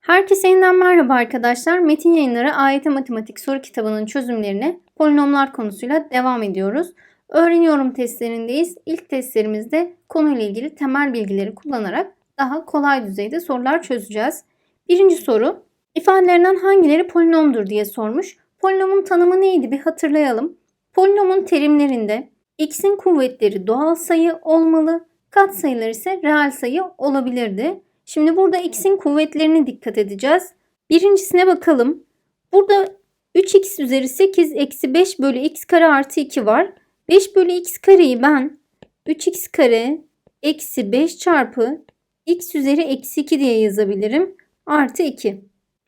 Herkese yeniden merhaba arkadaşlar. Metin Yayınları AYT Matematik soru kitabının çözümlerine polinomlar konusuyla devam ediyoruz. Öğreniyorum testlerindeyiz. İlk testlerimizde konuyla ilgili temel bilgileri kullanarak daha kolay düzeyde sorular çözeceğiz. Birinci soru, ifadelerinden hangileri polinomdur diye sormuş. Polinomun tanımı neydi bir hatırlayalım. Polinomun terimlerinde x'in kuvvetleri doğal sayı olmalı, katsayılar ise reel sayı olabilirdi. Şimdi burada x'in kuvvetlerine dikkat edeceğiz. Birincisine bakalım. Burada 3x üzeri 8 eksi 5 bölü x kare artı 2 var. 5 bölü x kareyi ben 3x kare eksi 5 çarpı x üzeri eksi 2 diye yazabilirim. Artı 2.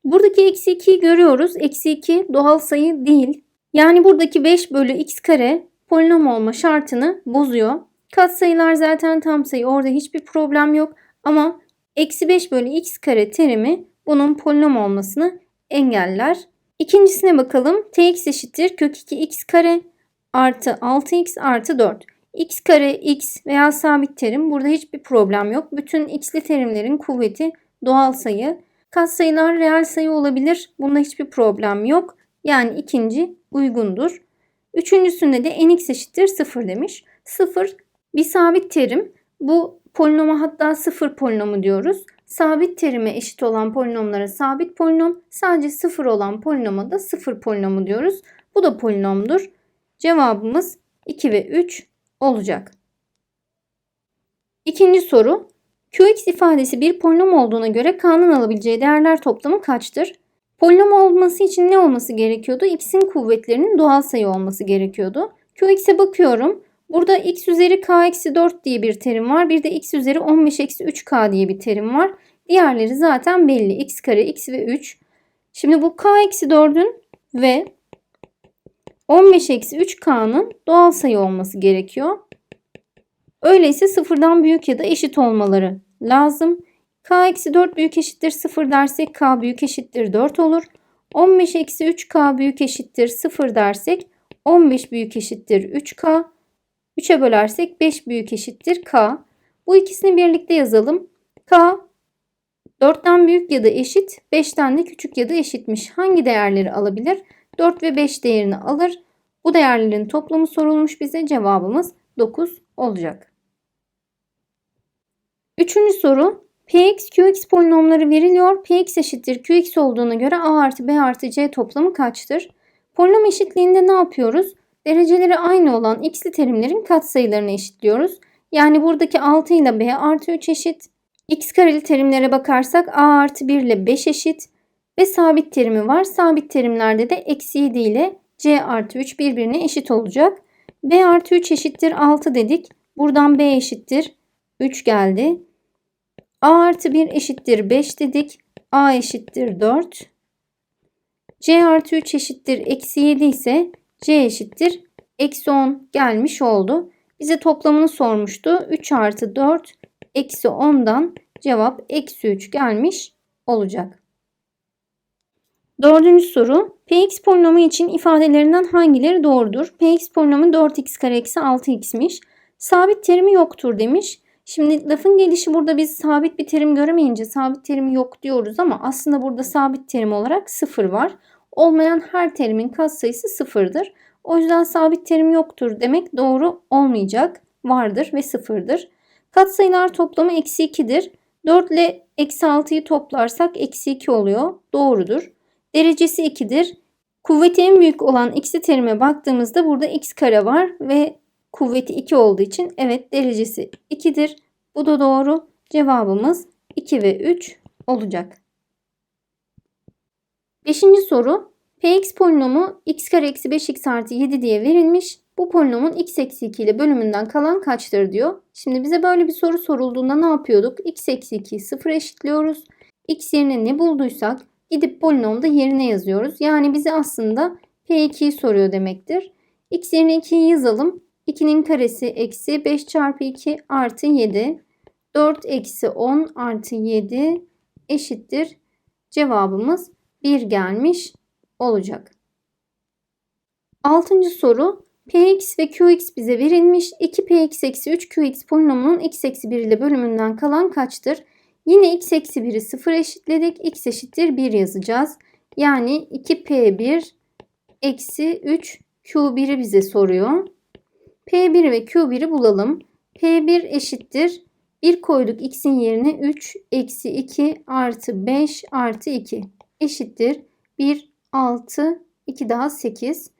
Buradaki eksi 2'yi görüyoruz. Eksi 2 doğal sayı değil. Yani buradaki 5 bölü x kare polinom olma şartını bozuyor. Katsayılar zaten tam sayı. Orada hiçbir problem yok. Ama Eksi 5 bölü x kare terimi bunun polinom olmasını engeller. İkincisine bakalım. tx eşittir kök 2 x kare artı 6x artı 4. x kare x veya sabit terim burada hiçbir problem yok. Bütün x'li terimlerin kuvveti doğal sayı. Katsayılar reel sayı olabilir. Bunda hiçbir problem yok. Yani ikinci uygundur. Üçüncüsünde de nx eşittir 0 demiş. 0 bir sabit terim. Bu Polinoma hatta sıfır polinomu diyoruz. Sabit terime eşit olan polinomlara sabit polinom, sadece sıfır olan polinoma da sıfır polinomu diyoruz. Bu da polinomdur. Cevabımız 2 ve 3 olacak. İkinci soru. Qx ifadesi bir polinom olduğuna göre K'nın alabileceği değerler toplamı kaçtır? Polinom olması için ne olması gerekiyordu? X'in kuvvetlerinin doğal sayı olması gerekiyordu. Qx'e bakıyorum. Burada x üzeri k eksi 4 diye bir terim var. Bir de x üzeri 15 eksi 3k diye bir terim var. Diğerleri zaten belli. x kare, x ve 3. Şimdi bu k eksi 4'ün ve 15 eksi 3k'nın doğal sayı olması gerekiyor. Öyleyse sıfırdan büyük ya da eşit olmaları lazım. k eksi 4 büyük eşittir 0 dersek k büyük eşittir 4 olur. 15 eksi 3k büyük eşittir 0 dersek 15 büyük eşittir 3k. 3'e bölersek 5 büyük eşittir k. Bu ikisini birlikte yazalım. k 4'ten büyük ya da eşit, 5'ten de küçük ya da eşitmiş. Hangi değerleri alabilir? 4 ve 5 değerini alır. Bu değerlerin toplamı sorulmuş bize. Cevabımız 9 olacak. Üçüncü soru. Px, Qx polinomları veriliyor. Px eşittir Qx olduğuna göre A artı B artı C toplamı kaçtır? Polinom eşitliğinde ne yapıyoruz? Dereceleri aynı olan x'li terimlerin katsayılarını eşitliyoruz. Yani buradaki 6 ile b artı 3 eşit. x kareli terimlere bakarsak a artı 1 ile 5 eşit. Ve sabit terimi var. Sabit terimlerde de eksi 7 ile c artı 3 birbirine eşit olacak. b artı 3 eşittir 6 dedik. Buradan b eşittir 3 geldi. a artı 1 eşittir 5 dedik. a eşittir 4. c artı 3 eşittir eksi 7 ise c eşittir. Eksi 10 gelmiş oldu. Bize toplamını sormuştu. 3 artı 4 eksi 10'dan cevap eksi 3 gelmiş olacak. Dördüncü soru. Px polinomu için ifadelerinden hangileri doğrudur? Px polinomu 4x kare eksi 6x'miş. Sabit terimi yoktur demiş. Şimdi lafın gelişi burada biz sabit bir terim göremeyince sabit terimi yok diyoruz ama aslında burada sabit terim olarak 0 var olmayan her terimin katsayısı sıfırdır. O yüzden sabit terim yoktur demek doğru olmayacak. Vardır ve sıfırdır. Katsayılar toplamı eksi 2'dir. 4 ile eksi 6'yı toplarsak eksi 2 oluyor. Doğrudur. Derecesi 2'dir. Kuvveti en büyük olan x'li terime baktığımızda burada x kare var ve kuvveti 2 olduğu için evet derecesi 2'dir. Bu da doğru. Cevabımız 2 ve 3 olacak. Beşinci soru. Px polinomu x kare eksi 5x artı 7 diye verilmiş. Bu polinomun x eksi 2 ile bölümünden kalan kaçtır diyor. Şimdi bize böyle bir soru sorulduğunda ne yapıyorduk? x eksi 2'yi 0 eşitliyoruz. x yerine ne bulduysak gidip polinomda yerine yazıyoruz. Yani bize aslında p2'yi soruyor demektir. x yerine 2'yi yazalım. 2'nin karesi eksi 5 çarpı 2 artı 7. 4 eksi 10 artı 7 eşittir. Cevabımız 1 gelmiş olacak. Altıncı soru Px ve Qx bize verilmiş. 2Px eksi 3Qx polinomunun x eksi 1 ile bölümünden kalan kaçtır? Yine x eksi 1'i 0 eşitledik. x eşittir 1 yazacağız. Yani 2p1 eksi 3 q1'i bize soruyor. p1 ve q1'i bulalım. p1 eşittir 1 koyduk x'in yerine 3 eksi 2 artı 5 artı 2 eşittir 1 6 2 daha 8.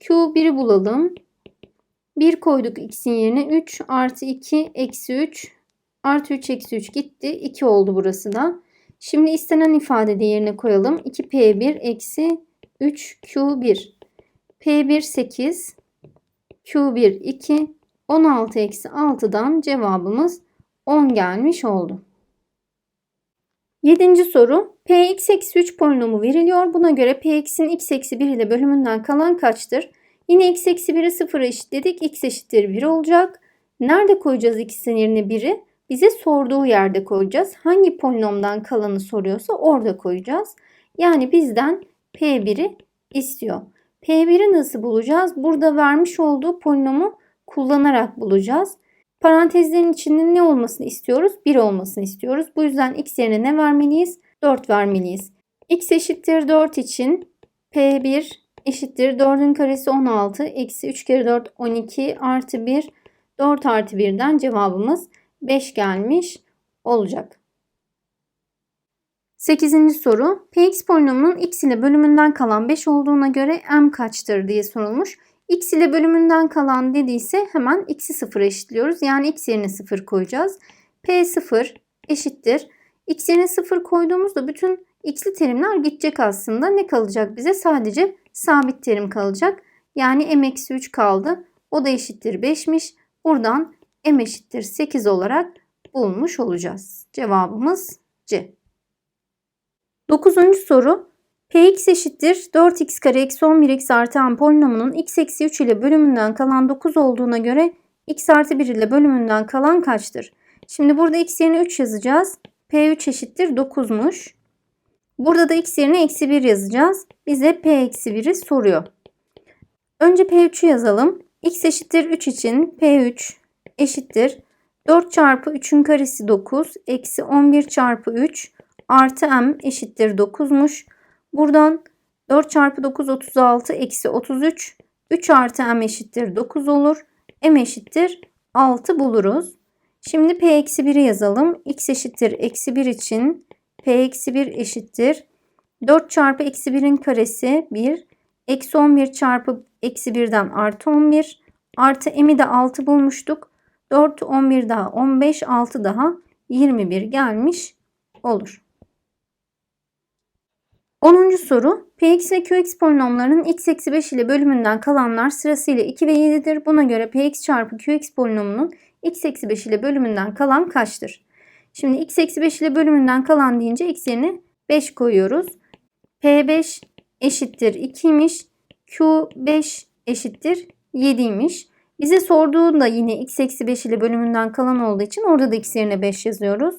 Q1'i bulalım. 1 koyduk x'in yerine 3 artı 2 eksi 3 artı 3 eksi 3 gitti. 2 oldu burası da. Şimdi istenen ifade yerine koyalım. 2P1 eksi 3Q1. P1 8 Q1 2 16 eksi 6'dan cevabımız 10 gelmiş oldu. Yedinci soru. Px eksi 3 polinomu veriliyor. Buna göre Px'in x eksi 1 ile bölümünden kalan kaçtır? Yine x eksi 1'i 0'a eşitledik. x eşittir 1 olacak. Nerede koyacağız x'in yerine 1'i? Bize sorduğu yerde koyacağız. Hangi polinomdan kalanı soruyorsa orada koyacağız. Yani bizden P1'i istiyor. P1'i nasıl bulacağız? Burada vermiş olduğu polinomu kullanarak bulacağız. Parantezlerin içinde ne olmasını istiyoruz? 1 olmasını istiyoruz. Bu yüzden x yerine ne vermeliyiz? 4 vermeliyiz. x eşittir 4 için P1 eşittir 4'ün karesi 16 eksi 3 kere 4 12 artı 1 4 artı 1'den cevabımız 5 gelmiş olacak. 8. soru. Px polinomunun x ile bölümünden kalan 5 olduğuna göre m kaçtır diye sorulmuş. X ile bölümünden kalan dediyse hemen x'i 0 eşitliyoruz. Yani x yerine 0 koyacağız. p0 eşittir. x yerine 0 koyduğumuzda bütün x'li terimler gidecek aslında. Ne kalacak bize? Sadece sabit terim kalacak. Yani m-3 kaldı. O da eşittir 5'miş. Buradan m eşittir 8 olarak bulmuş olacağız. Cevabımız C. Dokuzuncu soru. Px eşittir 4x kare eksi 11x artı m polinomunun x eksi 3 ile bölümünden kalan 9 olduğuna göre x artı 1 ile bölümünden kalan kaçtır? Şimdi burada x yerine 3 yazacağız. P3 eşittir 9'muş. Burada da x yerine eksi 1 yazacağız. Bize P eksi 1'i soruyor. Önce P3'ü yazalım. x eşittir 3 için P3 eşittir 4 çarpı 3'ün karesi 9 eksi 11 çarpı 3 artı m eşittir 9'muş. Buradan 4 çarpı 9 36 eksi 33 3 artı m eşittir 9 olur. m eşittir 6 buluruz. Şimdi p eksi 1'i yazalım. x eşittir eksi 1 için p eksi 1 eşittir. 4 çarpı eksi 1'in karesi 1. Eksi 11 çarpı eksi 1'den artı 11. Artı m'i de 6 bulmuştuk. 4, 11 daha 15, 6 daha 21 gelmiş olur. 10. soru. Px ve Qx polinomlarının x eksi 5 ile bölümünden kalanlar sırasıyla 2 ve 7'dir. Buna göre Px çarpı Qx polinomunun x eksi 5 ile bölümünden kalan kaçtır? Şimdi x eksi 5 ile bölümünden kalan deyince x yerine 5 koyuyoruz. P5 eşittir 2'ymiş. Q5 eşittir 7'ymiş. Bize sorduğunda yine x eksi 5 ile bölümünden kalan olduğu için orada da x yerine 5 yazıyoruz.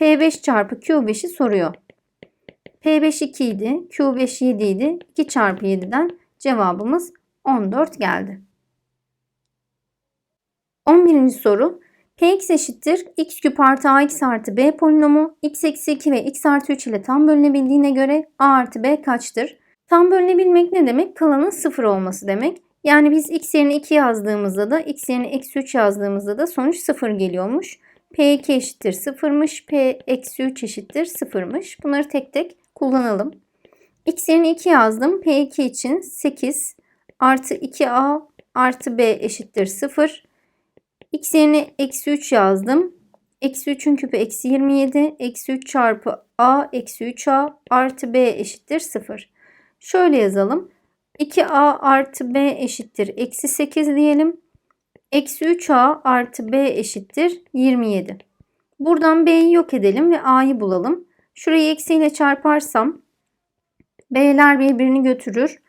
P5 çarpı Q5'i soruyor. P5 2 idi. Q5 7 idi. 2 çarpı 7'den cevabımız 14 geldi. 11. soru. Px eşittir x küp artı ax artı b polinomu x eksi 2 ve x artı 3 ile tam bölünebildiğine göre a artı b kaçtır? Tam bölünebilmek ne demek? Kalanın 0 olması demek. Yani biz x yerine 2 yazdığımızda da x yerine eksi 3 yazdığımızda da sonuç 0 geliyormuş. P2 eşittir 0'mış. P eksi 3 eşittir 0'mış. Bunları tek tek kullanalım. X yerine 2 yazdım. P2 için 8 artı 2A artı B eşittir 0. X yerine eksi 3 yazdım. Eksi 3'ün küpü eksi 27. Eksi 3 çarpı A eksi 3A artı B eşittir 0. Şöyle yazalım. 2A artı B eşittir. Eksi 8 diyelim. Eksi 3A artı B eşittir 27. Buradan B'yi yok edelim ve A'yı bulalım. Şurayı eksiyle çarparsam B'ler birbirini götürür.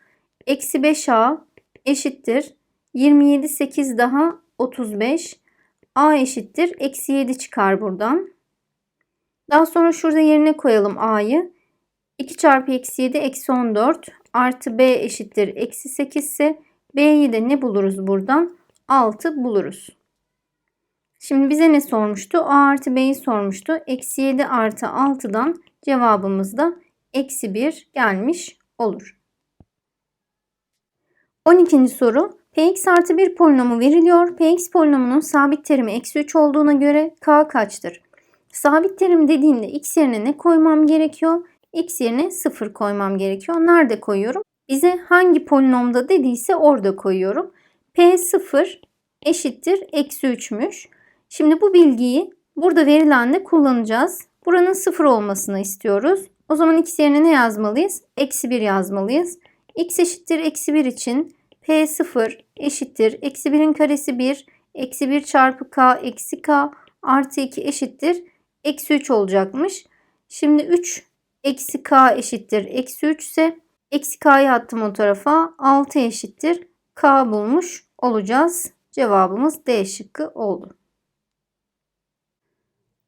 Eksi 5A eşittir. 27 8 daha 35. A eşittir. Eksi 7 çıkar buradan. Daha sonra şurada yerine koyalım A'yı. 2 çarpı eksi 7 eksi 14 artı B eşittir. Eksi 8 ise B'yi de ne buluruz buradan? 6 buluruz. Şimdi bize ne sormuştu? A artı B'yi sormuştu. Eksi 7 artı 6'dan cevabımız da eksi 1 gelmiş olur. 12. soru. Px artı 1 polinomu veriliyor. Px polinomunun sabit terimi eksi 3 olduğuna göre k kaçtır? Sabit terim dediğimde x yerine ne koymam gerekiyor? x yerine 0 koymam gerekiyor. Nerede koyuyorum? Bize hangi polinomda dediyse orada koyuyorum. P0 eşittir eksi 3'müş. Şimdi bu bilgiyi burada verilende kullanacağız. Buranın 0 olmasını istiyoruz. O zaman x yerine ne yazmalıyız? Eksi 1 yazmalıyız. x eşittir eksi 1 için P0 eşittir. Eksi 1'in karesi 1. Eksi 1 çarpı K eksi K artı 2 eşittir. Eksi 3 olacakmış. Şimdi 3 eksi K eşittir. Eksi 3 ise eksi K'yı attım o tarafa. 6 eşittir. K bulmuş olacağız. Cevabımız D şıkkı oldu.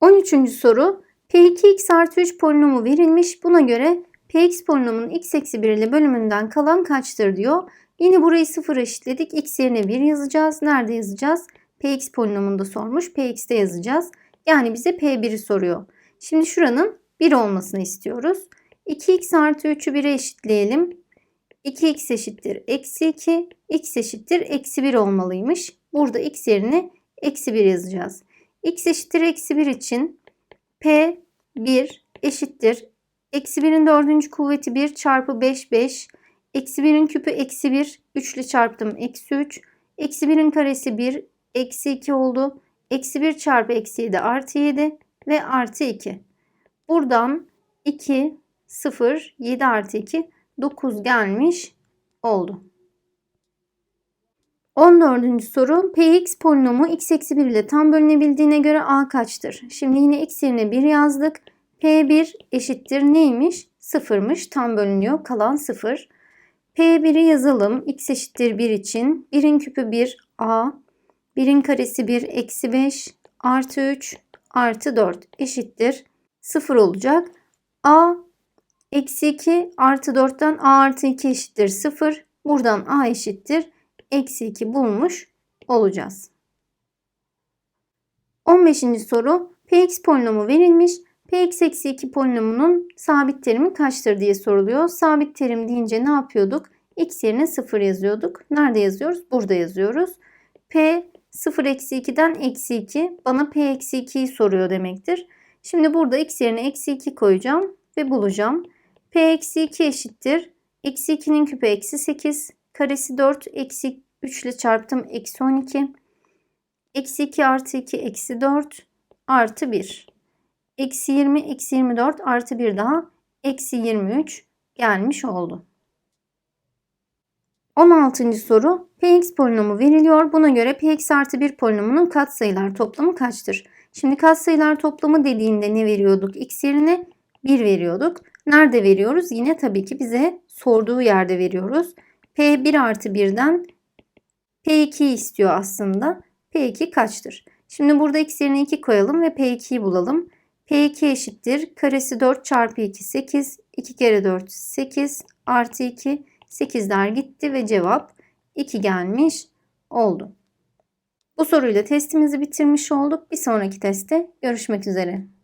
13. soru. P2x artı 3 polinomu verilmiş. Buna göre Px polinomunun x eksi 1 ile bölümünden kalan kaçtır diyor. Yine burayı 0 eşitledik. X yerine 1 yazacağız. Nerede yazacağız? Px polinomunda sormuş. Px'te yazacağız. Yani bize P1'i soruyor. Şimdi şuranın 1 olmasını istiyoruz. 2x artı 3'ü 1'e eşitleyelim. 2x eşittir eksi 2. x eşittir eksi 1 olmalıymış. Burada x yerine eksi 1 yazacağız. X eşittir eksi 1 için P 1 eşittir. Eksi 1'in dördüncü kuvveti 1 çarpı 5 5. Eksi 1'in küpü eksi 1. 3 ile çarptım eksi 3. Eksi 1'in karesi 1. Eksi 2 oldu. Eksi 1 çarpı eksi 7 artı 7 ve artı 2. Buradan 2, 0, 7 artı 2, 9 gelmiş oldu. 14. soru Px polinomu x eksi 1 ile tam bölünebildiğine göre a kaçtır? Şimdi yine x yerine 1 yazdık. P1 eşittir neymiş? 0'mış. Tam bölünüyor. Kalan 0. P1'i yazalım. X eşittir 1 için. 1'in küpü 1 A. 1'in karesi 1 eksi 5 artı 3 artı 4 eşittir. 0 olacak. A eksi 2 artı 4'ten A artı 2 eşittir 0. Buradan A eşittir. Eksi 2 bulmuş olacağız. 15. soru Px polinomu verilmiş. Px eksi 2 polinomunun sabit terimi kaçtır diye soruluyor. Sabit terim deyince ne yapıyorduk? X yerine 0 yazıyorduk. Nerede yazıyoruz? Burada yazıyoruz. P 0 eksi 2'den eksi 2 bana P eksi 2'yi soruyor demektir. Şimdi burada X yerine eksi 2 koyacağım ve bulacağım. P eksi 2 eşittir. Eksi 2'nin küpü eksi 8. Karesi 4 eksi 3 ile çarptım eksi 12. Eksi 2 artı 2 eksi 4 artı 1. Eksi 20 eksi 24 artı 1 daha eksi 23 gelmiş oldu. 16. soru Px polinomu veriliyor. Buna göre Px artı 1 polinomunun katsayılar toplamı kaçtır? Şimdi katsayılar toplamı dediğinde ne veriyorduk? X yerine 1 veriyorduk. Nerede veriyoruz? Yine tabii ki bize sorduğu yerde veriyoruz. P1 artı 1'den P2 istiyor aslında. P2 kaçtır? Şimdi burada x yerine 2 koyalım ve P2'yi bulalım. P2 eşittir. Karesi 4 çarpı 2 8. 2 kere 4 8 artı 2 8'ler gitti ve cevap 2 gelmiş oldu. Bu soruyla testimizi bitirmiş olduk. Bir sonraki testte görüşmek üzere.